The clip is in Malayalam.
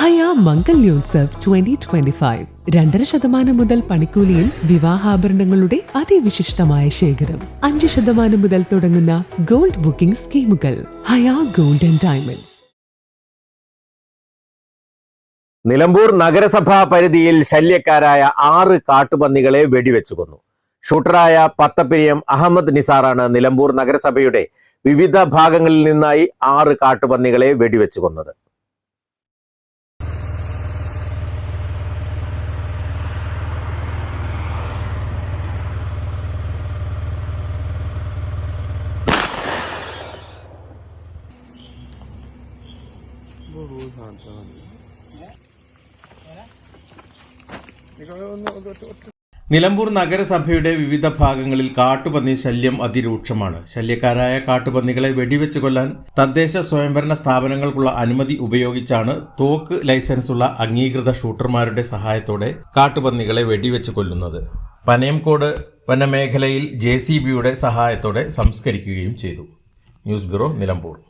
ഹയ മംഗല്യോത്സവ് ട്വന്റി ട്വന്റി ഫൈവ് രണ്ടര ശതമാനം മുതൽ പണിക്കൂലിയിൽ വിവാഹാഭരണങ്ങളുടെ അതിവിശിഷ്ടമായ ശേഖരം. അഞ്ച് ശതമാനം മുതൽ തുടങ്ങുന്ന ഗോൾഡ് ബുക്കിംഗ് സ്കീമുകൾ. ഹയാ ഗോൾഡൻ ഡയമണ്ട്സ്. നിലമ്പൂർ നഗരസഭാ പരിധിയിൽ ശല്യക്കാരായ ആറ് കാട്ടുപന്നികളെ വെടിവെച്ചു കൊന്നു ഷൂട്ടറായ പത്തപ്പിരിയം അഹമ്മദ് നിസാറാണ് നിലമ്പൂർ നഗരസഭയുടെ വിവിധ ഭാഗങ്ങളിൽ നിന്നായി ആറ് കാട്ടുപന്നികളെ വെടിവെച്ചു കൊന്നത് നിലമ്പൂർ നഗരസഭയുടെ വിവിധ ഭാഗങ്ങളിൽ കാട്ടുപന്നി ശല്യം അതിരൂക്ഷമാണ്. ശല്യക്കാരായ കാട്ടുപന്നികളെ വെടിവെച്ച് കൊല്ലാൻ തദ്ദേശ സ്വയംഭരണ സ്ഥാപനങ്ങൾക്കുള്ള അനുമതി ഉപയോഗിച്ചാണ് തോക്ക് ലൈസൻസുള്ള അംഗീകൃത ഷൂട്ടർമാരുടെ സഹായത്തോടെ കാട്ടുപന്നികളെ വെടിവെച്ച് കൊല്ലുന്നത്. പനയംകോട് വനമേഖലയിൽ ജെ സി ബിയുടെ സഹായത്തോടെ സംസ്കരിക്കുകയും ചെയ്തു. News bureau Nilambur.